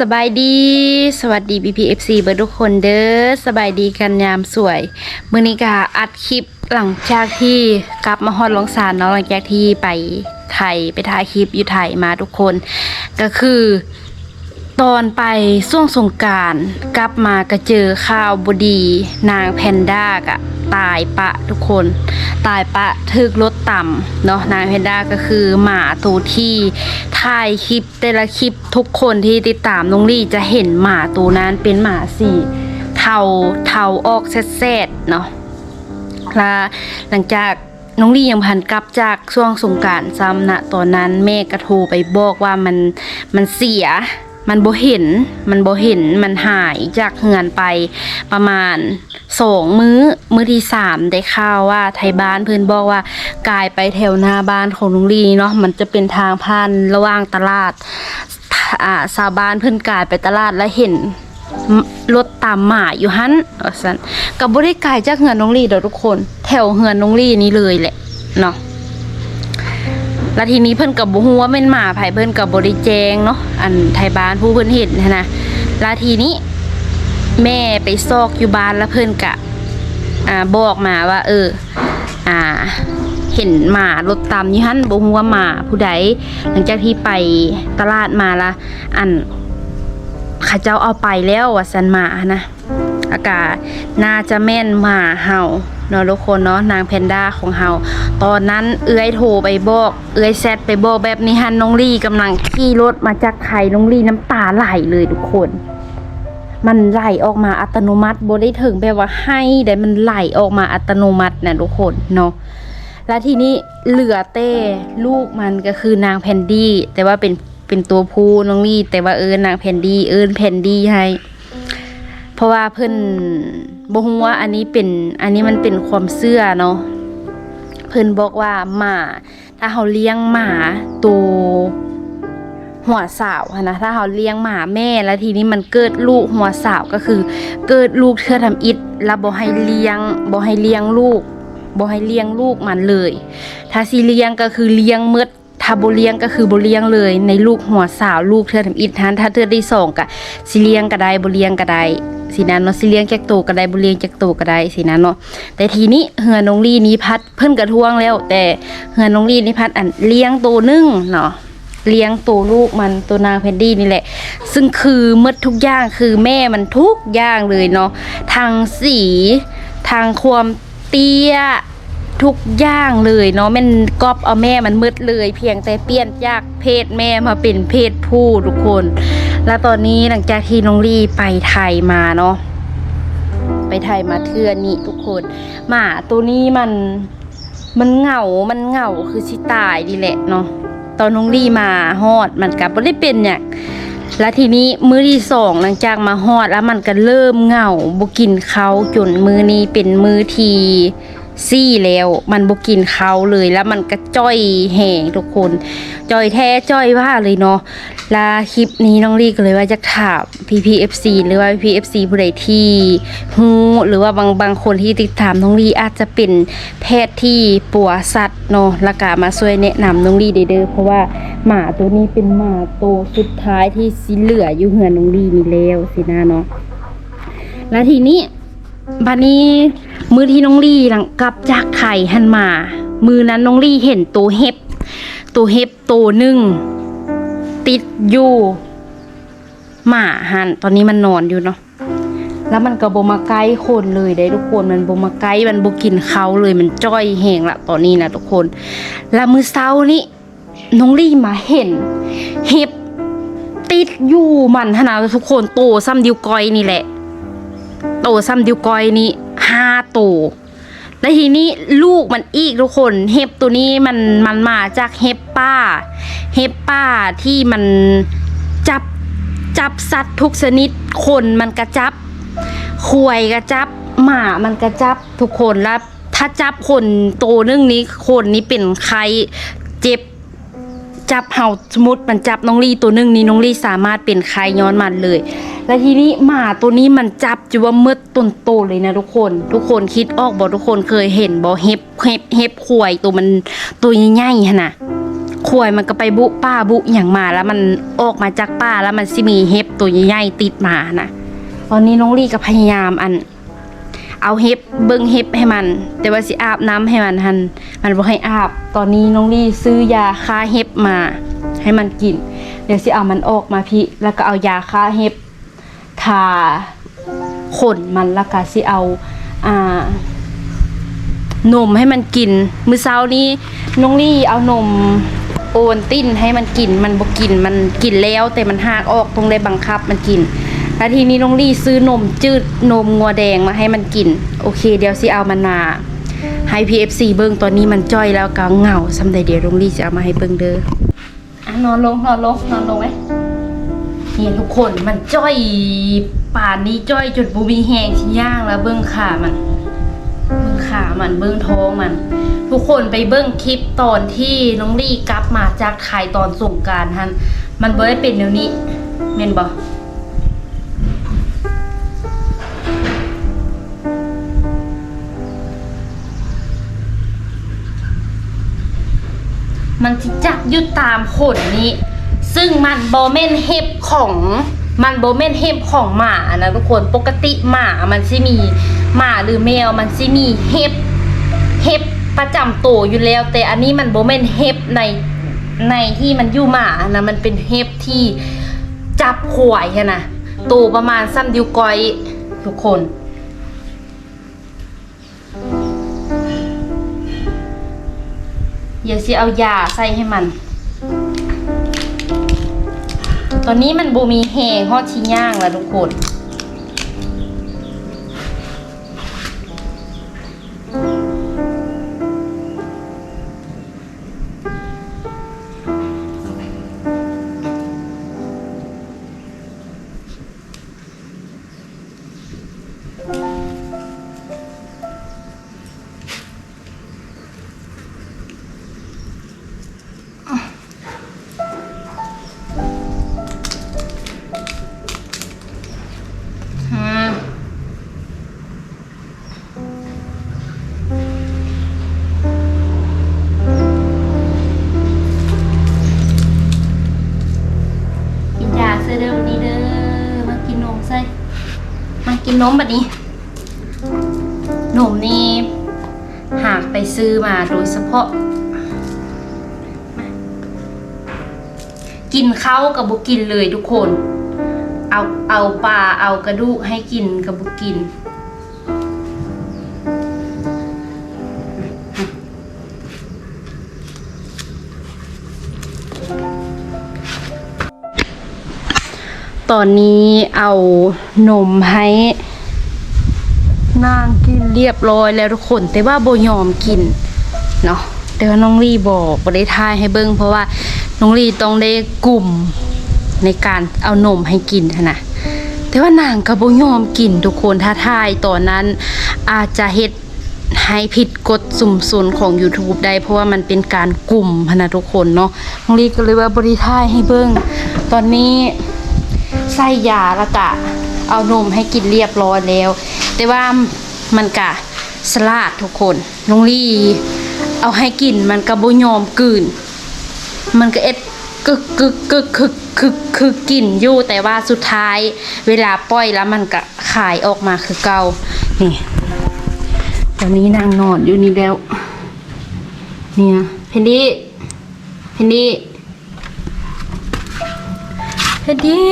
สบายดี สวัสดี BPFC เบอร์ทุกคนเด้อสบายดีกันยามสวยมือนี้กาอัดคลิปหลังจากที่กลับมาฮอดลองสารเนาะหลังจากที่ไปไทยไปถ่ายคลิปอยู่ไทยมาทุกคน ก็คือ ตอนไปช่วงสงการกลับมาก็เจอข่าวบดี นางแพนด้ากะตายปะทุกคน ตายปะทึกรถต่ำเนาะนางแพนด้าก็คือหมาตัวที่ถ่ายคลิปแต่ละคลิปทุกคนที่ติดตามน้องลี่จะเห็นหมาตัวนั้นเป็นหมาสีเทาเทาออกแซดๆเนาะและหลังจากน้องลี่ยังพันกลับจากช่วงสงการซ้ำนะตอนนั้นแม่ก็โทรไปบอกว่ามันมันเสีย มันบ่เห็น มันบ่เห็น มันหายจากเฮือนไปประมาณสองมื้อ มื้อที่สามได้ข่าวว่าไทยบ้านเพื่อนบอกว่ากายไปแถวหน้าบ้านของน้องลีเนาะ มันจะเป็นทางผ่านระหว่างตลาด อ่าชาวบ้านเพิ่นกายไปตลาดแล้วเห็นรถตามหมาอยู่หันสันก็บ่ได้ไกลจากเฮือนน้องลี่ดอทุกคน แถวเฮือนน้องลีนี้เลยแหละเนาะ แล้วทีนี้เพิ่นก็บ่ฮู้ว่าเป็นหมาไผเพิ่นก็บ่ได้แจงเนาะอันไทยบ้านผู้เพิ่นเห็นนะแล้วทีนี้แม่ไปซอกอยู่บ้านแล้วเพิ่นก็อ่าบอกมาว่า เออ อ่า เห็นหมารถตามยู่หันบ่ฮู้ว่าหมาผู้ใดหลังจากที่ไปตลาดมาละอันข้าเจ้าเอาไปแล้วว่าสันหมานะอากาศน่าจะแม่นหมาเห่า เนาะทุกคนเนาะนางแพนด้าของเฮาตอนนั้นเอื้อยโทรไปบอกเอื้อยแซดไปบอกแบบนี้ฮันน้องลี่กำลังขี่รถมาจากไทยน้องลี่น้ำตาไหลเลยทุกคน มันไหลออกมาอัตโนมัติบ่ได้ถึงแบบว่าให้แต่มันไหลออกมาอัตโนมัตินะทุกคนเนาะแล้วทีนี้เหลือเต้ลูกมันก็คือนางแพนดี้ แต่ว่าเป็นเป็นตัวผู้น้องลี่ แต่ว่าเอิญนางแพนดี้เอิญแพนดี้ให้ เพราะว่าเพิ่อน บ่ฮู้ว่าอันนี้เป็นอันนี้มันเป็นความเชื่อเนาะเพิ่นบอกว่าหมาถ้าเฮาเลี้ยงหมาตัวหัวสาวนะถ้าเฮาเลี้ยงหมาแม่แล้วทีนี้มันเกิดลูกหัวสาวก็คือ เกิดลูกเทื่อทำอิฐแล้วบ่ให้เลี้ยงบ่ให้เลี้ยงลูกบ่ให้เลี้ยงลูกมันเลย ถ้าสิเลี้ยงก็คือเลี้ยงมืด ถ้าบ่เลี้ยงก็คือบ่เลี้ยงเลย ในลูกหัวสาวลูกเธอทำอิฐทันถ้าเธอได้สองก็สิเลี้ยงก็ได้บ่เลี้ยงก็ได้สินั้นเนาะสิเลี้ยงจักโตก็ได้บ่เลี้ยงจักโตก็ได้สินั้นเนาะแต่ทีนี้เฮือนน้องลี่นี้พัดเพิ่นกระทวงแล้ว แต่เฮือนน้องลี่นี้พัดอันเลี้ยงโตวนึงเนาะเลี้ยงตัวลูกมันตัวนางแพนดี้นี่แหละ ซึ่งคือหมดทุกอย่างคือแม่มันทุกอย่างเลยเนาะทางสีทางความเตี้ย ทุกอย่างเลยเนาะม่นก๊อปเอาแม่มันมืดเลย เพียงแต่เปลี่ยนจากเพศแม่มาเป็นเพศผู้ทุกคน แล้วตอนนี้หลังจากที่น้องลี่ไปไทยมาเนาะไปไทยมาเทื่อนี้ทุกคนหมาตัวนี้มันมันเหงา มันเหงาคือสิตายดีแหละเนาะตอนน้องลี่มาฮอดมันกับไม่ได้เป็นอย่างแล้วทีนี้มื้อที่สองหลังจากมาฮอดแล้วมันก็เริ่มเหงาบ่กินเขาจนมือนี้เป็นมือที ซี่แล้ว มันบกินเขาเลยแล้วมันก็จ้อยแหงทุกคนจ้อยแท้จ้อยว่าเลยเนาะแลาคลิปนี้น้องลี่ก็เลยว่าจะถาม PPFC หรือว่า PPFC ผู้ใดที่ฮู้หรือว่าบางบางคนที่ติดตามน้องลี่อาจจะเป็นแพทย์ที่ปัวสัตว์เนาะล้วก็มาช่วยแนะนำน้องลี่เด้อเพราะว่าหมาตัวนี้เป็นหมาตัวสุดท้ายที่สิเหลืออยู่เหือนน้องลีนี่แล้วสินะเนาะแล้วทีนี้บัดนี้ มือที่น้องลี่หลังกลับจากไข่หันมา มือนั้นน้องลี่เห็นตัวเห็บตัวเห็บตัวหนึ่งติดอยู่หมาหันตอนนี้มันนอนอยู่เนาะแล้วมันก็บมาใกลคนเลยได้ทุกคนมันบมาใกล้มันบกินเขาเลยมันจ้อยแหงละตอนนี้นะทุกคน แล้วมือเช้านี้น้องลี่มาเห็น เห็บติดอยู่มันขนาดทุกคนโตซ้ำดิวกอยนี่แหละ โตซ้ำดิวกอยนี่ ห้าโตแล้วทีนี้ลูกมันอีกทุกคน เห็บตัวนี้มันมันมาจากเห็บป้า เห็บป้าที่มันจับจับสัตว์ทุกชนิดคนมันกระจับควยกระจับ หมามันกระจับทุกคนแล้วถ้าจับคนโตนึงนี้คนนี้เป็นใครเจ็บ จับเห่าสมมติมันจับน้องลี่ตัวหนึ่งนี้น้องลี่สามารถเป็นใครย้อนมันเลย และทีนี้หมาตัวนี้มันจับจะว่ามืดต้นโตเลยนะทุกคน ทุกคนคิดออกบอกทุกคนเคยเห็นบอเห็บเห็บเห็บขวยตัวมันตัวใหญ่ๆหั่นะข่วยมันก็ไปบุป้าบุอย่างมาแล้วมันออกมาจากป้าแล้วมันสิมีเห็บตัวใหญ่ๆติดมานะตอนนี้น้องลี่ก็พยายามอัน เอาเห็บเบิ่งเห็บให้มัน แต่ว่าสิอาบน้ำให้มันหันมันบ่ให้อาบ ตอนนี้น้องลี่ซื้อยาฆ่าเห็บมา ให้มันกิน เดี๋ยวสิเอามันออกมาพี่ แล้วก็เอายาฆ่าเห็บทาขนมันแล้วก็สิเอาอ่านมให้มันกิน มื้อเช้านี้น้องลี่เอานมโอนติ้นให้มันกิน มันบ่กิน มันกินแล้ว แต่มันหากออกตรงได้บังคับมันกิน แล้วทีนี้น้องลี่ซื้อนมจืดนมงัวแดงมาให้มันกิน โอเค เดี๋ยวสิเอามันมาให้ PFC เบิ่งตอนนี้มันจ้อยแล้วก็เหงาซำใดเดี๋ยวน้องลี่จะเอามาให้เบิ่งเด้ออะนอนลงนอนลงนอนลงไหมนี่ทุกคนมันจ้อยป่านนี้จ้อยจนบ่มีแหงสิย่างแล้วเบิ่งขามัน เบิ้งขามันเบิ้งท้องมัน ทุกคนไปเบิ้งคลิปตอนที่น้องลี่กลับมาจากไทยตอนส่งการฮันมันบ่ได้เป็นเดี๋ยวนี้เมนบ่ มันจิจักอยุดตามขนนี้ ซึ่งมันโบเมนเห็บของมันโบเมนเห็บของหมานะทุกคนปกติหมามันสิมีหมาหรือแมวมันสิมีเห็บเห็บประจำตัวอยู่แล้ว แต่อันนี้มันโบเมนเห็บในในที่มันอยู่หมานะมันเป็นเห็บที่จับขวยนะตัวประมาณซ้ำดิวก้อยทุกคน ดี๋ยวสิเอายาใส่ให้มัน ตอนนี้มันบูมีแหงฮอดชิ้ย่างแล้วทุกคน กินนมแบบนี้นมนี่หากไปซื้อมาโดยเฉพาะ กินเข้าวกับบุกินเลยทุกคน เอาเอาปลาเอากระดูกให้กินกับบุกิน ตอนนี้เอานมให้นางกินเรียบร้อยแล้วทุกคน แต่ว่าโบยอมกินเนาะเดี๋ยวน้องลีบอกบได้ทายให้เบิ้งเพราะว่าน้องลีต้องได้กลุ่มในการเอานมให้กินนะแต่ว่านางก็บ่ยอมกินทุกคนถ้าทายตอนนั้นอาจจะเฮ็ดให้ผิดกฎสุ่มสุนของ YouTube ได้เพราะว่ามันเป็นการกลุ่มพนะทุกคนเนาะน้องลีก็เลยว่าบริทายให้เบิ้งตอนนี้ ใส่ยาแล้วกะเอานมให้กินเรียบร้อยแล้ว แต่ว่ามันกะสลาดทุกคนน้องลี่เอาให้กินมันก็บ่ยอมกลืน มันก็เอ็ดกึกกึกกึกคึกคึกคึกกินอยู่แต่ว่าสุดท้ายเวลาปล่อยแล้วมันก็ขายออกมาคือเก่านี่ตอนนี้นางนอนอยู่นี่แล้ว เนี่ยเพนดี้เพนดี้ นดี้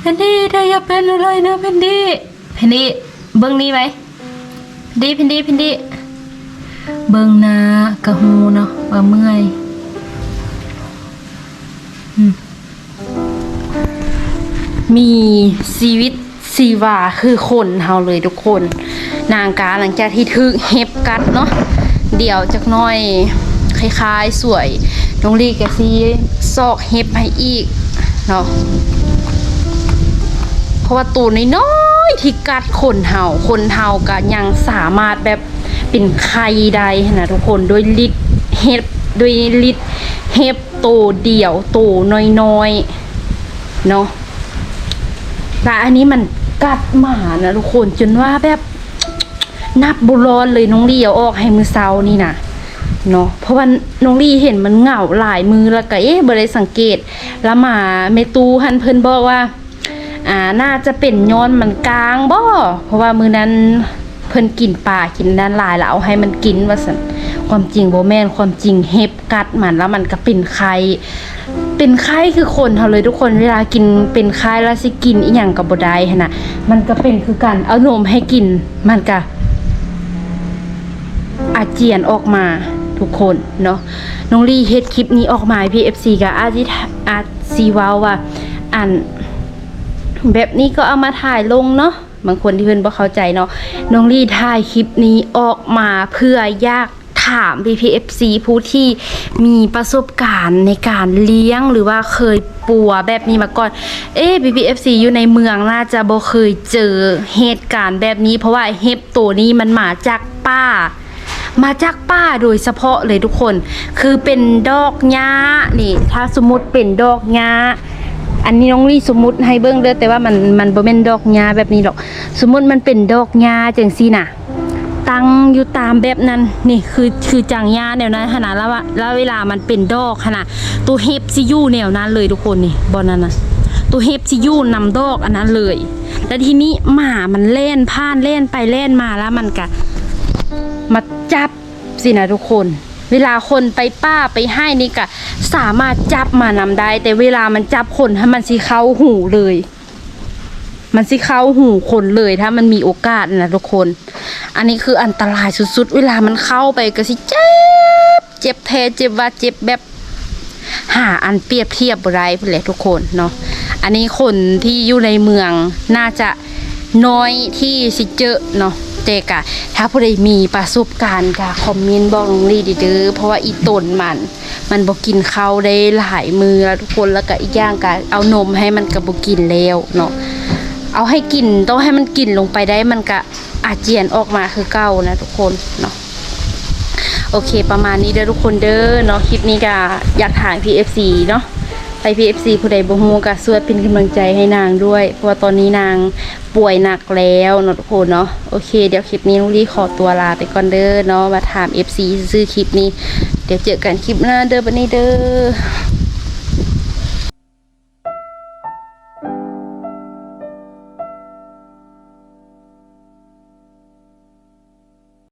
เพนดี้เธออย่าเป็นอะไรนะเพนดี้เพนดี้เบิ้งนี่ไหมเพนดี้เพนดี้เพนดี้เบิ้งนะกระฮูเนาะว่าเมื่อยมีชีวิตชีวาคือคนเฮาเลยทุกคน นางกาหลังจากที่ถึกเห็บกัดเนาะเดี๋ยวจักหน้อย คล้ายๆ สวยน้องลีกะซีซอกเห็บให้อีกเนาะเพราะว่าตัวน้อยๆที่กัดคนเห่าคนเห่าก็ยังสามารถแบบเป็นไข่ได้นะทุกคนโดยลิดเห็บโดยลิดเห็บโตเดี่ยวโตน้อยๆเนาะแต่อันนี้มันกัดหมานะทุกคนจนว่าแบบนับบุรอนเลยน้องเลียวออกให้มือเซานี่นะ เนาะเพราะว่าน้องลี่เห็นมันเหงาหลายมือแล้วก็เอ๊ะบ่ได้สังเกตแล้วหมาเมตูหันเพิ่นบอกว่า อ่าน่าจะเป็นย้อนมันกลางบ่เพราะว่ามือนั้นเพิ่นกินปลากินนั้นหลายแล้วเอาให้มันกินว่าซั่นความจริงโบแมนความจริงเห็บกัดมันแล้วมันก็เป็นไข้เป็นไข้คือคนเฮาเลยทุกคนเวลากินเป็นไข้แล้วสิกินอีหยังก็บ่ได้หั่นน่ะมันก็เป็นคือกันเอานมให้กินมันก็อาเจียนออกมา ทุกคนเนาะน้องลี่เฮ็ดคลิปนี้ออกมาให้พี่ FC กับอาจิอาซีวาว่าอันแบบนี้ก็เอามาถ่ายลงเนาะบางคนที่เพิ่อนบ่เข้าใจเนาะน้องลี่ถ่ายคลิปนี้ออกมาเพื่ออยากถาม PPFC ผู้ที่มีประสบการณ์ในการเลี้ยงหรือว่าเคยปัวแบบนี้มาก่อน เอ๊ะ PPFC อยู่ในเมืองน่าจะบ่เคยเจอเหตุการณ์แบบนี้ เพราะว่าเห็บตัวนี้มันมาจากป่า มาจากป่าโดยเฉพาะเลยทุกคน คือเป็นดอกหญ้านี่ ถ้าสมมติเป็นดอกหญ้าอันนี้น้องลี่สมมติให้เบิ่งเด้อแต่ว่ามันมันบ่แม่นดอกหญ้าแบบนี้หรอก สมมติมันเป็นดอกหญ้าจังซี่น่ะตั้งอยู่ตามแบบนั้นนี่คือคือจังหญ้าแนวนั้นขนาดแล้วว่าแล้วเวลามันเป็นดอกขนาดตัวเห็บสิยูแนวนั้นเลยทุกคนนี่บ่นั้นนะตัวเห็บสิยูนำดอกอันนั้นเลย แล้วทีนี้หมามันเล่นผ่านเล่นไปเล่นมาแล้วมันก็ มาจับสินะทุกคน เวลาคนไปป้าไปให้นี่ก็สามารถจับมานำได้ แต่เวลามันจับคนถ้ามันสิเข้าหูเลย มันสิเข้าหูคนเลยถ้ามันมีโอกาสนะทุกคน อันนี้คืออันตรายสุดๆ เวลามันเข้าไปก็สิเจ็บเจ็บแทเจ็บว่าเจ็บแบบหาอันเปรียบเทียบได้พุ่นแหละทุกคนเนาะ อันนี้คนที่อยู่ในเมืองน่าจะน้อยที่สิเจอเนาะ แต่กะถ้าผู้ใดมีประสบการณ์กะคอมเมนต์บอกน้องลีเด้อเพราะว่าอีตนมัน มันบ่กินข้าวได้หลายมือแล้วทุกคนแล้วก็อีกอย่างกะเอานมให้มันก็บ่กินแล้วเนาะเอาให้กินต้องให้มันกินลงไปได้มันก็อาเจียนออกมาคือเก่านะทุกคนเนาะโอเค ประมาณนี้เด้อทุกคนเด้อเนาะคลิปนี้ก็อยากถ่าย PFC เนาะ ไปพีเอฟซีผู้ใดบ่ฮู้ก็ช่วยเป็นกำลังใจให้นางด้วย เพราะว่าตอนนี้นางป่วยหนักแล้วเนาะทุกคนเนาะโอเค เดี๋ยวคลิปนี้นุ้งลี่ขอตัวลาไปก่อนเด้อเนาะมาถามเอฟซีซื้อคลิปนี้ เดี๋ยวเจอกันคลิปหน้าเด้อบันนี้เด้อ